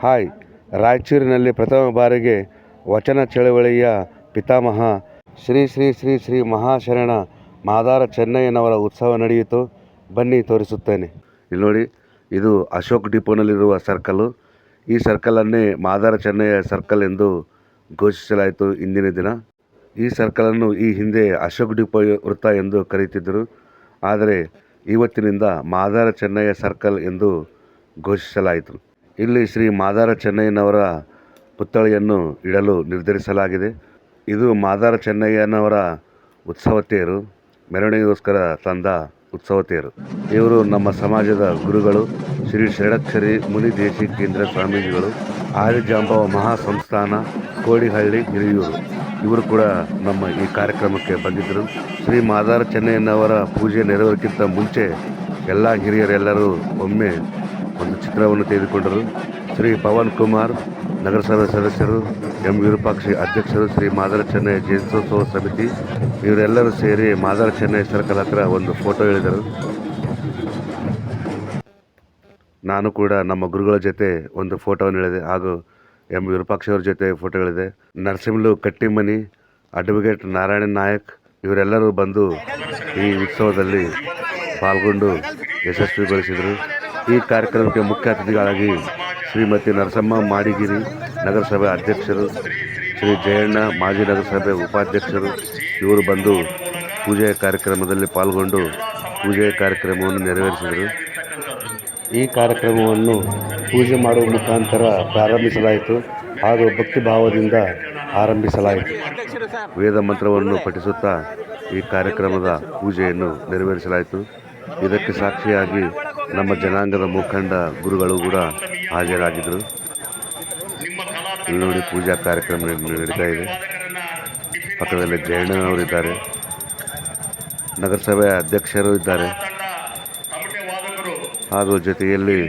Hi. ರಾಯಚೂರಿನಲ್ಲಿ ಪ್ರಥಮ ಬಾರಿಗೆ ವಚನ ಚಳವಳಿಯ ಪಿತಾಮಹ ಶ್ರೀ ಶ್ರೀ ಶ್ರೀ ಶ್ರೀ ಮಹಾಶರಣ ಮಾದಾರ ಚೆನ್ನಯ್ಯನವರ ಉತ್ಸವ ನಡೆಯಿತು. ಬನ್ನಿ ತೋರಿಸುತ್ತೇನೆ. ಇಲ್ಲಿ ನೋಡಿ, ಇದು ಅಶೋಕ್ ಡಿಪೋನಲ್ಲಿರುವ ಸರ್ಕಲ್ಲು ಈ ಸರ್ಕಲನ್ನೇ ಮಾದಾರ ಚೆನ್ನಯ್ಯ ಸರ್ಕಲ್ ಎಂದು ಘೋಷಿಸಲಾಯಿತು ಇಂದಿನ ದಿನ. ಈ ಸರ್ಕಲನ್ನು ಈ ಹಿಂದೆ ಅಶೋಕ್ ಡಿಪೋ ವೃತ್ತ ಎಂದು ಕರೆಯುತ್ತಿದ್ದರು. ಆದರೆ ಇವತ್ತಿನಿಂದ ಮಾದಾರ ಚೆನ್ನಯ್ಯ ಸರ್ಕಲ್ ಎಂದು ಘೋಷಿಸಲಾಯಿತು. ಇಲ್ಲಿ ಶ್ರೀ ಮಾದಾರ ಚೆನ್ನಯ್ಯನವರ ಪುತ್ಥಳಿಯನ್ನು ಇಡಲು ನಿರ್ಧರಿಸಲಾಗಿದೆ. ಇದು ಮಾದಾರ ಚೆನ್ನಯ್ಯನವರ ಉತ್ಸವ ತೇರು. ಮೆರವಣಿಗೆಗೋಸ್ಕರ ತಂದ ಉತ್ಸವ ತೇರು. ಇವರು ನಮ್ಮ ಸಮಾಜದ ಗುರುಗಳು, ಶ್ರೀ ಷಡಕ್ಷರಿ ಮುನಿ ದೇಶಿ ಕೇಂದ್ರ ಸ್ವಾಮೀಜಿಗಳು ಮಹಾ ಮಹಾಸಂಸ್ಥಾನ, ಕೋಡಿಹಳ್ಳಿ, ಹಿರಿಯೂರು. ಇವರು ಕೂಡ ನಮ್ಮ ಈ ಕಾರ್ಯಕ್ರಮಕ್ಕೆ ಬಂದಿದ್ದರು. ಶ್ರೀ ಮಾದಾರ ಚೆನ್ನಯ್ಯನವರ ಪೂಜೆ ನೆರವೇರಕ್ಕಿಂತ ಮುಂಚೆ ಎಲ್ಲ ಹಿರಿಯರೆಲ್ಲರೂ ಒಮ್ಮೆ ಒಂದು ಚಿತ್ರವನ್ನು ತೆಗೆದುಕೊಂಡರು. ಶ್ರೀ ಪವನ್ ಕುಮಾರ್, ನಗರಸಭೆ ಸದಸ್ಯರು, ಎಂ ವಿರೂಪಾಕ್ಷಿ ಅಧ್ಯಕ್ಷರು, ಶ್ರೀ ಮಾದರ ಚೆನ್ನೈ ಜಯಂತ್ಯೋತ್ಸವ ಸಮಿತಿ, ಇವರೆಲ್ಲರೂ ಸೇರಿ ಮಾದರ ಚೆನ್ನೈ ಸರ್ಕಲ್ ಹತ್ರ ಒಂದು ಫೋಟೋ ಹೇಳಿದರು. ನಾನು ಕೂಡ ನಮ್ಮ ಗುರುಗಳ ಜೊತೆ ಒಂದು ಫೋಟೋವನ್ನು ಹೇಳಿದೆ. ಹಾಗೂ ಎಂ ವಿರೂಪಾಕ್ಷಿ ಅವ್ರ ಜೊತೆ ಫೋಟೋ ಹೇಳಿದೆ. ನರಸಿಂಹಲು ಕಟ್ಟಿಮನಿ, ಅಡ್ವೊಕೇಟ್ ನಾರಾಯಣ ನಾಯಕ್, ಇವರೆಲ್ಲರೂ ಬಂದು ಈ ಉತ್ಸವದಲ್ಲಿ ಪಾಲ್ಗೊಂಡು ಯಶಸ್ವಿಗೊಳಿಸಿದರು. ಈ ಕಾರ್ಯಕ್ರಮಕ್ಕೆ ಮುಖ್ಯ ಅತಿಥಿಗಳಾಗಿ ಶ್ರೀಮತಿ ನರಸಮ್ಮ ಮಾಡಿಗಿರಿ ನಗರಸಭೆ ಅಧ್ಯಕ್ಷರು, ಶ್ರೀ ಜಯಣ್ಣ ಮಾಜಿ ನಗರಸಭೆ ಉಪಾಧ್ಯಕ್ಷರು, ಇವರು ಬಂದು ಪೂಜೆಯ ಕಾರ್ಯಕ್ರಮದಲ್ಲಿ ಪಾಲ್ಗೊಂಡು ಪೂಜೆಯ ಕಾರ್ಯಕ್ರಮವನ್ನು ನೆರವೇರಿಸಿದರು. ಈ ಕಾರ್ಯಕ್ರಮವನ್ನು ಪೂಜೆ ಮಾಡುವ ಮುಖಾಂತರ ಪ್ರಾರಂಭಿಸಲಾಯಿತು. ಹಾಗೂ ಭಕ್ತಿ ಭಾವದಿಂದ ಆರಂಭಿಸಲಾಯಿತು. ವೇದ ಮಂತ್ರವನ್ನು ಪಠಿಸುತ್ತಾ ಈ ಕಾರ್ಯಕ್ರಮದ ಪೂಜೆಯನ್ನು ನೆರವೇರಿಸಲಾಯಿತು. ಇದಕ್ಕೆ ಸಾಕ್ಷಿಯಾಗಿ ನಮ್ಮ ಜನಾಂಗದ ಮುಖಂಡ ಗುರುಗಳು ಕೂಡ ಹಾಜರಾಗಿದ್ದರು. ಇಲ್ಲಿ ನೋಡಿ ಪೂಜಾ ಕಾರ್ಯಕ್ರಮ ನಡೀತಾ ಇದೆ. ಪಕ್ಕದಲ್ಲಿ ಜಯಣ್ಣನವರಿದ್ದಾರೆ ನಗರಸಭೆ ಅಧ್ಯಕ್ಷರು ಇದ್ದಾರೆ. ಹಾಗೂ ಜೊತೆಯಲ್ಲಿ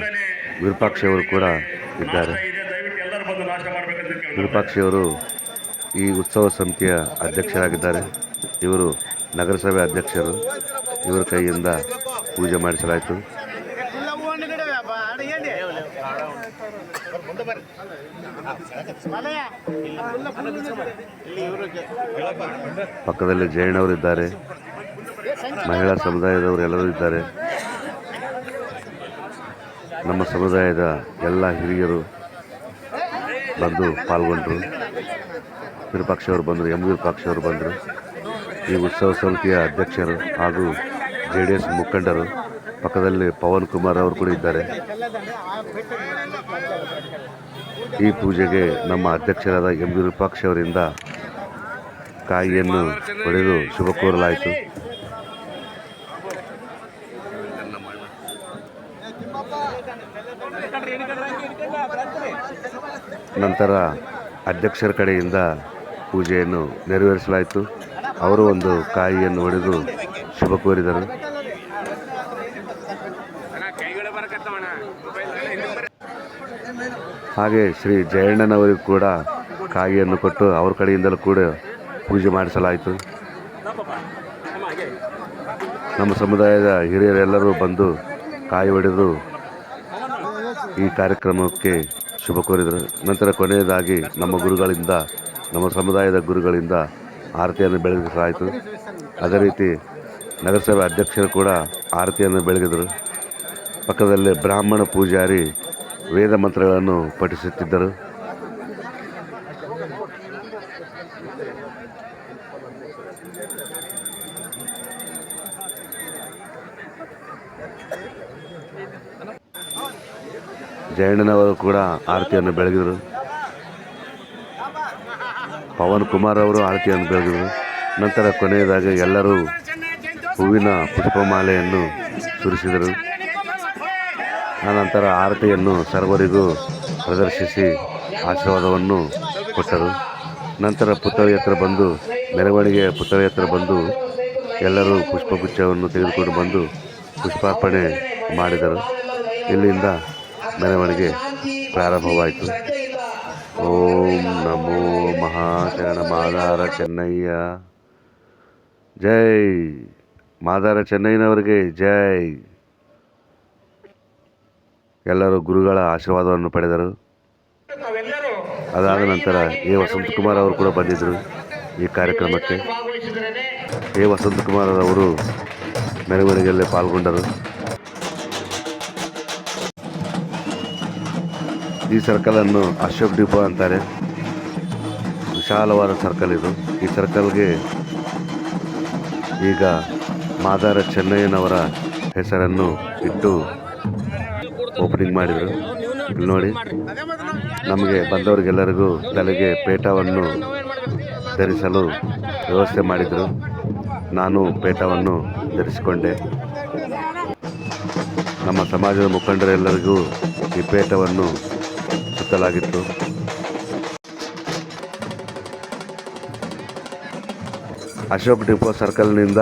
ವಿರೂಪಾಕ್ಷಿಯವರು ಕೂಡ ಇದ್ದಾರೆ. ವಿರೂಪಾಕ್ಷಿಯವರು ಈ ಉತ್ಸವ ಸಮಿತಿಯ ಅಧ್ಯಕ್ಷರಾಗಿದ್ದಾರೆ. ಇವರು ನಗರಸಭೆ ಅಧ್ಯಕ್ಷರು. ಇವರ ಕೈಯಿಂದ ಪೂಜೆ ಮಾಡಿಸಲಾಯಿತು. ಪಕ್ಕದಲ್ಲಿ ಇದ್ದಾರೆ. ಮಹಿಳಾ ಸಮುದಾಯದವರು ಎಲ್ಲರೂ ಇದ್ದಾರೆ. ನಮ್ಮ ಸಮುದಾಯದ ಎಲ್ಲ ಹಿರಿಯರು ಬಂದು ಪಾಲ್ಗೊಂಡರು. ವಿರೂಪಾಕ್ಷ ಬಂದರು, ಎಂ ವಿರೂಪಾಕ್ಷ ಅವರು ಬಂದರು. ಈ ಉತ್ಸವ ಸಮಿತಿಯ ಅಧ್ಯಕ್ಷರು ಹಾಗೂ ಜೆ ಡಿ ಎಸ್ ಮುಖಂಡರು, ಪಕ್ಕದಲ್ಲಿ ಪವನ್ ಕುಮಾರ್ ಅವರು ಕೂಡ ಇದ್ದಾರೆ. ಈ ಪೂಜೆಗೆ ನಮ್ಮ ಅಧ್ಯಕ್ಷರಾದ ಎಂ ವಿರೂಪಾಕ್ಷ ಅವರಿಂದ ಕಾಯಿಯನ್ನು ಪಡೆದು ಶುಭ ಕೋರಲಾಯಿತು. ನಂತರ ಅಧ್ಯಕ್ಷರ ಕಡೆಯಿಂದ ಪೂಜೆಯನ್ನು ನೆರವೇರಿಸಲಾಯಿತು. ಅವರು ಒಂದು ಕಾಯಿಯನ್ನು ಹೊಡೆದು ಶುಭ ಕೋರಿದರು. ಹಾಗೆ ಶ್ರೀ ಜಯಣ್ಣನವರಿಗೂ ಕೂಡ ಕಾಯಿಯನ್ನು ಕೊಟ್ಟು ಅವ್ರ ಕಡೆಯಿಂದಲೂ ಕೂಡ ಪೂಜೆ ಮಾಡಿಸಲಾಯಿತು. ನಮ್ಮ ಸಮುದಾಯದ ಹಿರಿಯರೆಲ್ಲರೂ ಬಂದು ಕಾಯಿ ಹೊಡೆದು ಈ ಕಾರ್ಯಕ್ರಮಕ್ಕೆ ಶುಭ ಕೋರಿದರು. ನಂತರ ಕೊನೆಯದಾಗಿ ನಮ್ಮ ಗುರುಗಳಿಂದ, ನಮ್ಮ ಸಮುದಾಯದ ಗುರುಗಳಿಂದ ಆರತಿಯನ್ನು ಬೆಳಗಿಸಲಾಯಿತು. ಅದೇ ರೀತಿ ನಗರಸಭೆ ಅಧ್ಯಕ್ಷರು ಕೂಡ ಆರತಿಯನ್ನು ಬೆಳಗಿದರು. ಪಕ್ಕದಲ್ಲೇ ಬ್ರಾಹ್ಮಣ ಪೂಜಾರಿ ವೇದ ಮಂತ್ರಗಳನ್ನು ಪಠಿಸುತ್ತಿದ್ದರು. ಜಯಣ್ಣನವರು ಕೂಡ ಆರತಿಯನ್ನು ಬೆಳಗಿದರು ಪವನ್ ಕುಮಾರ್ ಅವರು ಆರತಿಯನ್ನು ಬೆಳಗಿದರು ನಂತರ ಕೊನೆಯದಾಗಿ ಎಲ್ಲರೂ ಹೂವಿನ ಪುಷ್ಪಮಾಲೆಯನ್ನು ಸುರಿಸಿದರು. ಆನಂತರ ಆರತಿಯನ್ನು ಸರ್ವರಿಗೂ ಪ್ರದರ್ಶಿಸಿ ಆಶೀರ್ವಾದವನ್ನು ಕೊಟ್ಟರು. ನಂತರ ಪುತ್ಥಳಿ ಹತ್ರ ಬಂದು, ಮೆರವಣಿಗೆಯ ಪುತ್ಥಳಿ ಹತ್ರ ಬಂದು ಎಲ್ಲರೂ ಪುಷ್ಪಗುಚ್ಛವನ್ನು ತೆಗೆದುಕೊಂಡು ಬಂದು ಪುಷ್ಪಾರ್ಪಣೆ ಮಾಡಿದರು. ಇಲ್ಲಿಂದ ಮೆರವಣಿಗೆ ಪ್ರಾರಂಭವಾಯಿತು. ಓಂ ನಮೋ ಮಹಾಶರಣ ಮಾದಾರ ಚೆನ್ನಯ್ಯ. ಜೈ ಮಾದಾರ ಚೆನ್ನೈನವರಿಗೆ ಜೈ. ಎಲ್ಲರೂ ಗುರುಗಳ ಆಶೀರ್ವಾದವನ್ನು ಪಡೆದರು. ಅದಾದ ನಂತರ ಎ ವಸಂತಕುಮಾರ್ ಅವರು ಕೂಡ ಬಂದಿದ್ದರು ಈ ಕಾರ್ಯಕ್ರಮಕ್ಕೆ. ಎ ವಸಂತಕುಮಾರ್ ಅವರು ಮೆರವಣಿಗೆಯಲ್ಲಿ ಪಾಲ್ಗೊಂಡರು. ಈ ಸರ್ಕಲನ್ನು ಅಶೋಕ್ ಡಿಪೋ ಅಂತಾರೆ. ವಿಶಾಲವಾದ ಸರ್ಕಲ್ ಇದು. ಈ ಸರ್ಕಲ್ಗೆ ಈಗ ಮಾದಾರ ಚೆನ್ನಯ್ಯನವರ ಹೆಸರನ್ನು ಇಟ್ಟು ಓಪನಿಂಗ್ ಮಾಡಿದರು. ಇಲ್ಲಿ ನೋಡಿ, ನಮಗೆ ಬಂದವರಿಗೆಲ್ಲರಿಗೂ ತಲೆಗೆ ಪೇಟವನ್ನು ಧರಿಸಲು ವ್ಯವಸ್ಥೆ ಮಾಡಿದರು. ನಾನು ಪೇಟವನ್ನು ಧರಿಸಿಕೊಂಡೆ. ನಮ್ಮ ಸಮಾಜದ ಮುಖಂಡರೆಲ್ಲರಿಗೂ ಈ ಪೇಟವನ್ನು ಸುತ್ತಲಾಗಿತ್ತು. ಅಶೋಕ್ ಡಿಪೋ ಸರ್ಕಲ್ನಿಂದ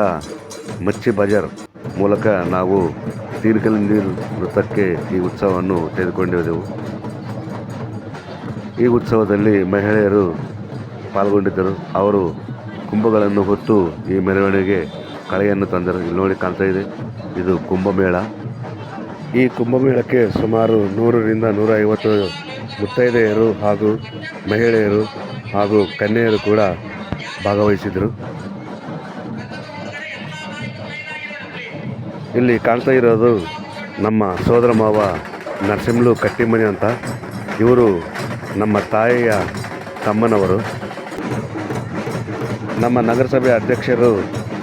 ಮಚ್ಚಿ ಬಜಾರ್ ಮೂಲಕ ನಾವು ತೀರ್ಕಲಿಂದಿ ವೃತ್ತಕ್ಕೆ ಈ ಉತ್ಸವವನ್ನು ತೆಗೆದುಕೊಂಡಿದ್ದೆವು. ಈ ಉತ್ಸವದಲ್ಲಿ ಮಹಿಳೆಯರು ಪಾಲ್ಗೊಂಡಿದ್ದರು. ಅವರು ಕುಂಭಗಳನ್ನು ಹೊತ್ತು ಈ ಮೆರವಣಿಗೆ ಕಳೆಯನ್ನು ತಂದರು. ಇಲ್ಲಿ ನೋಡಿ ಕಾಣ್ತಾ ಇದೆ, ಇದು ಕುಂಭಮೇಳ. ಈ ಕುಂಭಮೇಳಕ್ಕೆ ಸುಮಾರು ನೂರರಿಂದ ನೂರ ಐವತ್ತು ಮುತ್ತೈದೆಯರು ಹಾಗೂ ಮಹಿಳೆಯರು ಹಾಗೂ ಕನ್ಯೆಯರು ಕೂಡ ಭಾಗವಹಿಸಿದರು ಇಲ್ಲಿ ಕಾಣ್ತಾ ಇರೋದು ನಮ್ಮ ಸೋದರ ಮಾವ ನರಸಿಂಹಲು ಕಟ್ಟಿಮನಿ ಅಂತ. ಇವರು ನಮ್ಮ ತಾಯಿಯ ತಮ್ಮನವರು. ನಮ್ಮ ನಗರಸಭೆ ಅಧ್ಯಕ್ಷರು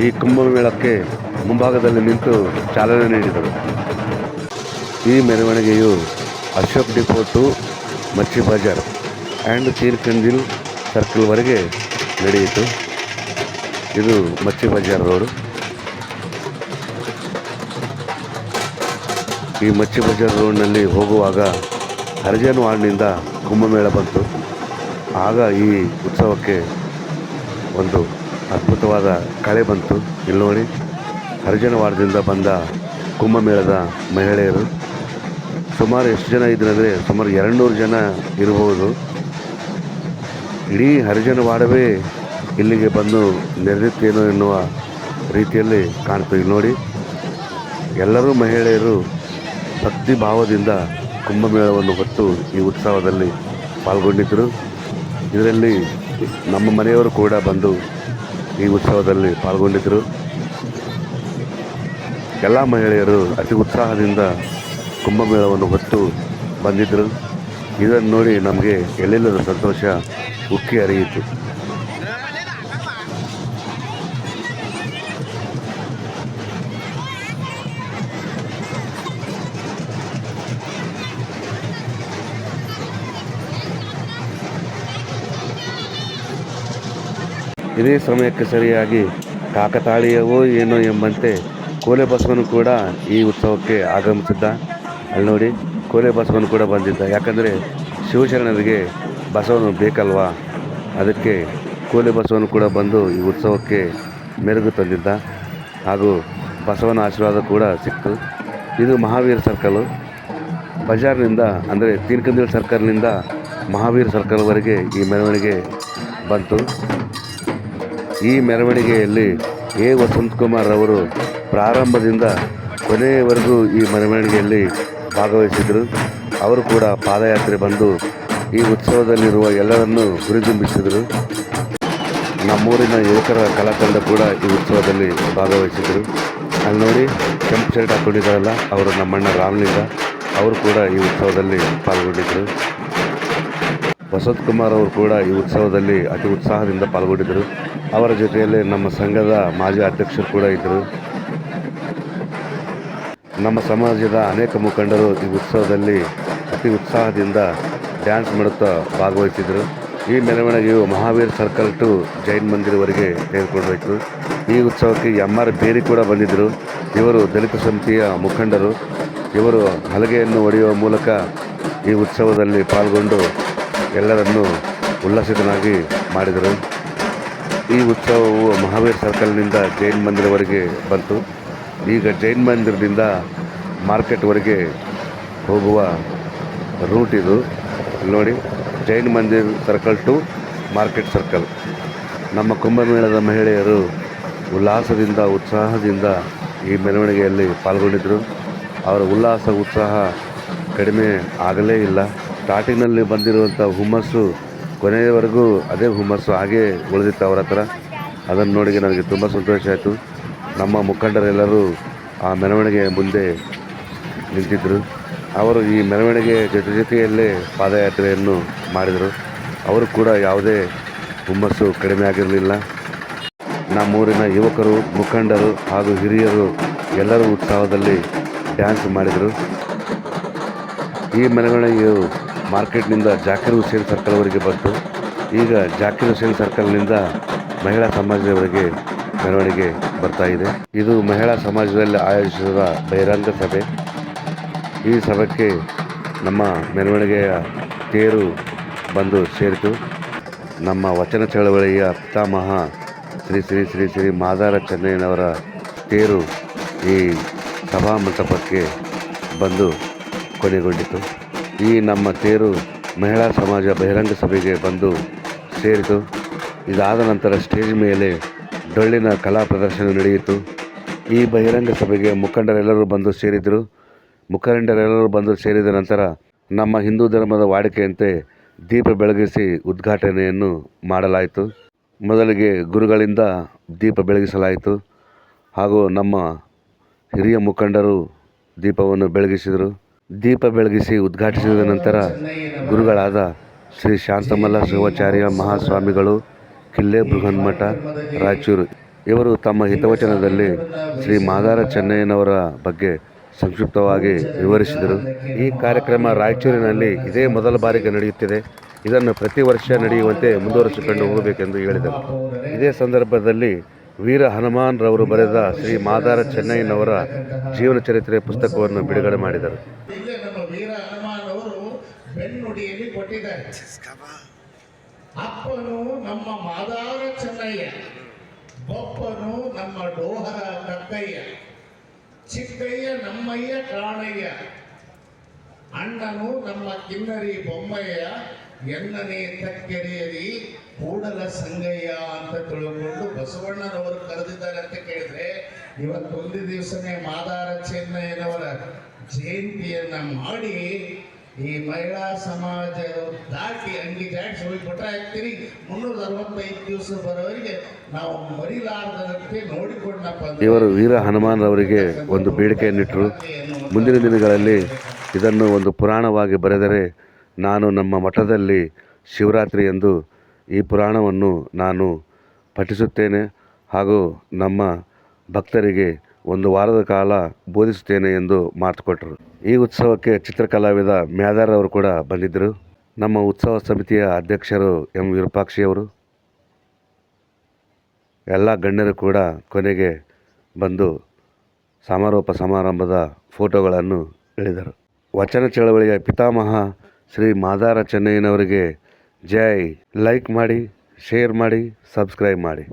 ಈ ಕುಂಭಮೇಳಕ್ಕೆ ಮುಂಭಾಗದಲ್ಲಿ ನಿಂತು ಚಾಲನೆ ನೀಡಿದರು. ಈ ಮೆರವಣಿಗೆಯು Ashok depot to Machhi Bazar and Tirkandil ಸರ್ಕಲ್ವರೆಗೆ ನಡೆಯಿತು. ಇದು ಮಚ್ಚಿ ಬಜಾರ್ ರೋಡು. ಈ ಮಚ್ಚಿ ಬಜಾರ್ ರೋಡ್ನಲ್ಲಿ ಹೋಗುವಾಗ ಹರಿಜನ್ ವಾರ್ಡ್ನಿಂದ ಕುಂಭಮೇಳ ಬಂತು. ಆಗ ಈ ಉತ್ಸವಕ್ಕೆ ಒಂದು ಅದ್ಭುತವಾದ ಕಳೆ ಬಂತು. ಇಲ್ಲಿ ನೋಡಿ ಹರಿಜನ ವಾರ್ಡ್ದಿಂದ ಬಂದ ಕುಂಭಮೇಳದ ಮಹಿಳೆಯರು. ಸುಮಾರು ಎಷ್ಟು ಜನ ಇದ್ರಂದರೆ ಸುಮಾರು ಎರಡು ನೂರು ಜನ ಇರಬಹುದು. ಇಡೀ ಹರಿಜನ ವಾಡವೇ ಇಲ್ಲಿಗೆ ಬಂದು ನೆರೆದಿತ್ತೇನೋ ಎನ್ನುವ ರೀತಿಯಲ್ಲಿ ಕಾಣ್ತು. ಇಲ್ಲಿ ನೋಡಿ, ಎಲ್ಲರೂ ಮಹಿಳೆಯರು ಭಕ್ತಿ ಭಾವದಿಂದ ಕುಂಭಮೇಳವನ್ನು ಹೊತ್ತು ಈ ಉತ್ಸವದಲ್ಲಿ ಪಾಲ್ಗೊಂಡಿದ್ದರು. ಇದರಲ್ಲಿ ನಮ್ಮ ಮನೆಯವರು ಕೂಡ ಬಂದು ಈ ಉತ್ಸವದಲ್ಲಿ ಪಾಲ್ಗೊಂಡಿದ್ದರು. ಎಲ್ಲ ಮಹಿಳೆಯರು ಅತಿ ಉತ್ಸಾಹದಿಂದ ಕುಂಭಮೇಳವನ್ನು ಹೊತ್ತು ಬಂದಿದ್ದರು. ಇದನ್ನು ನೋಡಿ ನಮಗೆ ಎಲ್ಲಿಲ್ಲದ ಸಂತೋಷ, ಉಕ್ಕಿ ಹರಿಯಿತು. ಇದೇ ಸಮಯಕ್ಕೆ ಸರಿಯಾಗಿ ಕಾಕತಾಳೀಯವೋ ಏನೋ ಎಂಬಂತೆ ಕೋಲೆ ಬಸವನು ಕೂಡ ಈ ಉತ್ಸವಕ್ಕೆ ಆಗಮಿಸಿದ್ದ. ಅಲ್ಲಿ ನೋಡಿ, ಕೋಲೆ ಬಸವನು ಕೂಡ ಬಂದಿದ್ದ. ಯಾಕಂದರೆ ಶಿವಶರಣರಿಗೆ ಬಸವನು ಬೇಕಲ್ವಾ? ಅದಕ್ಕೆ ಕೋಲೆ ಬಸವನು ಕೂಡ ಬಂದು ಈ ಉತ್ಸವಕ್ಕೆ ಮೆರುಗು ತಂದಿದ್ದ. ಹಾಗೂ ಬಸವನ ಆಶೀರ್ವಾದ ಕೂಡ ಸಿಕ್ತು. ಇದು ಮಹಾವೀರ ಸರ್ಕಲು. ಬಜಾರ್ನಿಂದ, ಅಂದರೆ ತೀನ್ಕಂದಿಲ್ ಸರ್ಕಲ್ನಿಂದ ಮಹಾವೀರ್ ಸರ್ಕಲ್ವರೆಗೆ ಈ ಮೆರವಣಿಗೆ ಬಂತು. ಈ ಮೆರವಣಿಗೆಯಲ್ಲಿ ಎ. ವಸಂತಕುಮಾರ್ ಅವರು ಪ್ರಾರಂಭದಿಂದ ಕೊನೆಯವರೆಗೂ ಈ ಮೆರವಣಿಗೆಯಲ್ಲಿ ಭಾಗವಹಿಸಿದರು. ಅವರು ಕೂಡ ಪಾದಯಾತ್ರೆ ಬಂದು ಈ ಉತ್ಸವದಲ್ಲಿರುವ ಎಲ್ಲರನ್ನೂ ಹುರಿದುಂಬಿಸಿದರು. ನಮ್ಮೂರಿನ ಯುವಕರ ಕಲಾತಂಡ ಕೂಡ ಈ ಉತ್ಸವದಲ್ಲಿ ಭಾಗವಹಿಸಿದರು. ಅಲ್ಲಿ ನೋಡಿ ಕೆಂಪು ಶರ್ಟ್ ಹಾಕ್ಕೊಂಡಿದ್ದಾರಲ್ಲ ಅವರು ನಮ್ಮಣ್ಣ ರಾಮಲಿಂಗ. ಅವರು ಕೂಡ ಈ ಉತ್ಸವದಲ್ಲಿ ಪಾಲ್ಗೊಂಡಿದ್ದರು ವಸಂತ್ ಕುಮಾರ್ ಅವರು ಕೂಡ ಈ ಉತ್ಸವದಲ್ಲಿ ಅತಿ ಉತ್ಸಾಹದಿಂದ ಪಾಲ್ಗೊಂಡಿದ್ದರು. ಅವರ ಜೊತೆಯಲ್ಲಿ ನಮ್ಮ ಸಂಘದ ಮಾಜಿ ಅಧ್ಯಕ್ಷರು ಕೂಡ ಇದ್ದರು. ನಮ್ಮ ಸಮಾಜದ ಅನೇಕ ಮುಖಂಡರು ಈ ಉತ್ಸವದಲ್ಲಿ ಅತಿ ಉತ್ಸಾಹದಿಂದ ಡ್ಯಾನ್ಸ್ ಮಾಡುತ್ತಾ ಭಾಗವಹಿಸಿದರು ಈ ಮೆರವಣಿಗೆಯು ಮಹಾವೀರ್ ಸರ್ಕಲ್ ಟು ಜೈನ್ ಮಂದಿರವರೆಗೆ ತೆಗೆದುಕೊಂಡೋಯ್ತು ಈ ಉತ್ಸವಕ್ಕೆ ಎಂ ಆರ್ ಬೇರಿ ಕೂಡ ಬಂದಿದ್ದರು. ಇವರು ದಲಿತ ಸಮಿತಿಯ ಮುಖಂಡರು. ಇವರು ಹಲಗೆಯನ್ನು ಒಡೆಯುವ ಮೂಲಕ ಈ ಉತ್ಸವದಲ್ಲಿ ಪಾಲ್ಗೊಂಡು ಎಲ್ಲರನ್ನೂ ಉಲ್ಲಾಸಿತನಾಗಿ ಮಾಡಿದರು. ಈ ಉತ್ಸವವು ಮಹಾವೀರ್ ಸರ್ಕಲ್ನಿಂದ ಜೈನ್ ಮಂದಿರವರೆಗೆ ಬಂತು. ಈಗ ಜೈನ್ ಮಂದಿರದಿಂದ ಮಾರ್ಕೆಟ್ವರೆಗೆ ಹೋಗುವ ರೂಟ್ ಇದು. ನೋಡಿ, Jain Mandir circle to market circle. ನಮ್ಮ ಕುಂಭಮೇಳದ ಮಹಿಳೆಯರು ಉಲ್ಲಾಸದಿಂದ, ಉತ್ಸಾಹದಿಂದ ಈ ಮೆರವಣಿಗೆಯಲ್ಲಿ ಪಾಲ್ಗೊಂಡಿದ್ದರು. ಅವರ ಉಲ್ಲಾಸ, ಉತ್ಸಾಹ ಕಡಿಮೆ ಆಗಲೇ ಇಲ್ಲ. ಸ್ಟಾರ್ಟಿಂಗ್ನಲ್ಲಿ ಬಂದಿರುವಂಥ ಹುಮ್ಮಸ್ಸು ಕೊನೆಯವರೆಗೂ ಅದೇ ಹುಮ್ಮಸ್ಸು ಹಾಗೇ ಉಳಿದಿತ್ತು ಅವರ ಹತ್ರ. ಅದನ್ನು ನೋಡಿ ನನಗೆ ತುಂಬ ಸಂತೋಷ ಆಯಿತು. ನಮ್ಮ ಮುಖಂಡರೆಲ್ಲರೂ ಆ ಮೆರವಣಿಗೆ ಮುಂದೆ ನಿಂತಿದ್ದರು ಅವರು ಈ ಮೆರವಣಿಗೆ ಜೊತೆ ಜೊತೆಯಲ್ಲೇ ಪಾದಯಾತ್ರೆಯನ್ನು ಮಾಡಿದರು. ಅವರು ಕೂಡ ಯಾವುದೇ ಹುಮ್ಮಸ್ಸು ಕಡಿಮೆ ಆಗಿರಲಿಲ್ಲ. ನಮ್ಮೂರಿನ ಯುವಕರು, ಮುಖಂಡರು ಹಾಗೂ ಹಿರಿಯರು ಎಲ್ಲರೂ ಉತ್ಸಾಹದಲ್ಲಿ ಡ್ಯಾನ್ಸ್ ಮಾಡಿದರು. ಈ ಮೆರವಣಿಗೆಯು ಮಾರ್ಕೆಟ್ನಿಂದ ಜಾಕಿರ್ ಹುಸೇನ್ ಸರ್ಕಲ್ವರೆಗೆ ಬಂತು. ಈಗ ಜಾಕಿರ್ ಹುಸೇನ್ ಸರ್ಕಲ್ನಿಂದ ಮಹಿಳಾ ಸಮಾಜದವರೆಗೆ ಮೆರವಣಿಗೆ ಬರ್ತಾ ಇದೆ. ಇದು ಮಹಿಳಾ ಸಮಾಜದಲ್ಲಿ ಆಯೋಜಿಸಿದ ಬಹಿರಂಗ ಸಭೆ. ಈ ಸಭೆಗೆ ನಮ್ಮ ಮೆರವಣಿಗೆಯ ತೇರು ಬಂದು ಸೇರಿತು. ನಮ್ಮ ವಚನ ಚಳವಳಿಯ ಪಿತಾಮಹ ಶ್ರೀ ಶ್ರೀ ಶ್ರೀ ಶ್ರೀ ಮಾದಾರ ಚೆನ್ನಯ್ಯನವರ ತೇರು ಈ ಸಭಾ ಮಂಟಪಕ್ಕೆ ಬಂದು ಕೊನೆಗೊಂಡಿತು. ಈ ನಮ್ಮ ತೇರು ಮಹಿಳಾ ಸಮಾಜ ಬಹಿರಂಗ ಸಭೆಗೆ ಬಂದು ಸೇರಿತು. ಇದಾದ ನಂತರ ಸ್ಟೇಜ್ ಮೇಲೆ ಡೊಳ್ಳಿನ ಕಲಾ ಪ್ರದರ್ಶನ ನಡೆಯಿತು. ಈ ಬಹಿರಂಗ ಸಭೆಗೆ ಮುಖಂಡರೆಲ್ಲರೂ ಬಂದು ಸೇರಿದರು. ಮುಖಂಡರೆಲ್ಲರೂ ಬಂದು ಸೇರಿದ ನಂತರ ನಮ್ಮ ಹಿಂದೂ ಧರ್ಮದ ವಾಡಿಕೆಯಂತೆ ದೀಪ ಬೆಳಗಿಸಿ ಉದ್ಘಾಟನೆಯನ್ನು ಮಾಡಲಾಯಿತು. ಮೊದಲಿಗೆ ಗುರುಗಳಿಂದ ದೀಪ ಬೆಳಗಿಸಲಾಯಿತು. ಹಾಗೂ ನಮ್ಮ ಹಿರಿಯ ಮುಖಂಡರು ದೀಪವನ್ನು ಬೆಳಗಿಸಿದರು. ದೀಪ ಬೆಳಗಿಸಿ ಉದ್ಘಾಟಿಸಿದ ನಂತರ ಗುರುಗಳಾದ ಶ್ರೀ ಶಾಂತಮಲ್ಲ ಶಿವಾಚಾರ್ಯ ಮಹಾಸ್ವಾಮಿಗಳು, ಕಿಲ್ಲೆ ಬೃಹನ್ಮಠ, ರಾಯಚೂರು. ಇವರು ತಮ್ಮ ಹಿತವಚನದಲ್ಲಿ ಶ್ರೀ ಮಾದಾರ ಚೆನ್ನಯ್ಯನವರ ಬಗ್ಗೆ ಸಂಕ್ಷಿಪ್ತವಾಗಿ ವಿವರಿಸಿದರು. ಈ ಕಾರ್ಯಕ್ರಮ ರಾಯಚೂರಿನಲ್ಲಿ ಇದೇ ಮೊದಲ ಬಾರಿಗೆ ನಡೆಯುತ್ತಿದೆ. ಇದನ್ನು ಪ್ರತಿ ವರ್ಷ ನಡೆಯುವಂತೆ ಮುಂದುವರಿಸಿಕೊಂಡು ಹೋಗಬೇಕೆಂದು ಹೇಳಿದರು. ಇದೇ ಸಂದರ್ಭದಲ್ಲಿ ವೀರ ಹನುಮಾನ್ ರವರು ಬರೆದ ಶ್ರೀ ಮಾದಾರ ಚೆನ್ನಯ್ಯನವರ ಜೀವನ ಚರಿತ್ರೆ ಪುಸ್ತಕವನ್ನು ಬಿಡುಗಡೆ ಮಾಡಿದರು ಇಲ್ಲೇ ನಮ್ಮ ವೀರ ಹನುಮಾನ್ ಅವರು ಬೆನ್ನುಡಿಯಲ್ಲಿ ಕೊಟ್ಟಿದ್ದಾರೆ. ಅಪ್ಪನು ನಮ್ಮ ಮಾದಾರ ಚೆನ್ನಯ್ಯ. ಬಪ್ಪನು ನಮ್ಮ ಡೋಹರ ಕಕ್ಕಯ್ಯ. ಚಿಕ್ಕಯ್ಯ ನಮ್ಮಯ್ಯ ಕಾಣಯ್ಯ. ಅಣ್ಣನು ನಮ್ಮ ಕಿನ್ನರಿ ಬೊಮ್ಮಯ್ಯ. ಎನ್ನನೇ ತಕ್ಕೆರೆಯರಿ ಕೂಡಲ ಸಂಗಯ್ಯ ಅಂತ ತಿಳ್ಕೊಂಡು ಬಸವಣ್ಣನವರು ಕರೆದಿದ್ದಾರೆ ಅಂತ ಕೇಳಿದ್ರೆ, ಇವತ್ತೊಂದು ದಿವಸನೇ ಮಾದಾರ ಚೆನ್ನಯ್ಯನವರ ಜಯಂತಿಯನ್ನ ಮಾಡಿ ಈ ಮಹಿಳಾ ಸಮಾಜ ದಾಟಿ ಅಂಗಿ ಜಾಡ್ಸಿ ಹೋಗಿ ಕೊಟ್ಟ ಹಾಕ್ತೀರಿ ಮುನ್ನೂರ ಅರವತ್ತೈದು ದಿವಸ ಬರೋರಿಗೆ ನಾವು ಮರಿಲಾರದಂತೆ ನೋಡಿಕೊಂಡಪ್ಪ ಇವರು ವೀರ ಹನುಮಾನ್ ಅವರಿಗೆ ಒಂದು ಬೇಡಿಕೆಯನ್ನಿಟ್ಟರು ಮುಂದಿನ ದಿನಗಳಲ್ಲಿ ಇದನ್ನು ಒಂದು ಪುರಾಣವಾಗಿ ಬರೆದರೆ ನಾನು ನಮ್ಮ ಮಠದಲ್ಲಿ ಶಿವರಾತ್ರಿ ಎಂದು ಈ ಪುರಾಣವನ್ನು ನಾನು ಪಠಿಸುತ್ತೇನೆ. ಹಾಗೂ ನಮ್ಮ ಭಕ್ತರಿಗೆ ಒಂದು ವಾರದ ಕಾಲ ಬೋಧಿಸುತ್ತೇನೆ ಎಂದು ಮಾತು ಕೊಟ್ಟರು. ಈ ಉತ್ಸವಕ್ಕೆ ಚಿತ್ರಕಲಾವಿದ ಮ್ಯಾದಾರ್ ಅವರು ಕೂಡ ಬಂದಿದ್ದರು. ನಮ್ಮ ಉತ್ಸವ ಸಮಿತಿಯ ಅಧ್ಯಕ್ಷರು ಎಂ. ವಿರೂಪಾಕ್ಷಿಯವರು, ಎಲ್ಲ ಗಣ್ಯರು ಕೂಡ ಕೊನೆಗೆ ಬಂದು ಸಮಾರೋಪ ಸಮಾರಂಭದ ಫೋಟೋಗಳನ್ನು ಎಳೆದರು ವಚನ ಚಳವಳಿಯ ಪಿತಾಮಹ ಶ್ರೀ ಮಾದಾರ ಚೆನ್ನಯ್ಯನವರಿಗೆ ಜೈ. ಲೈಕ್ ಮಾಡಿ, ಶೇರ್ ಮಾಡಿ, ಸಬ್ಸ್ಕ್ರೈಬ್ ಮಾಡಿ.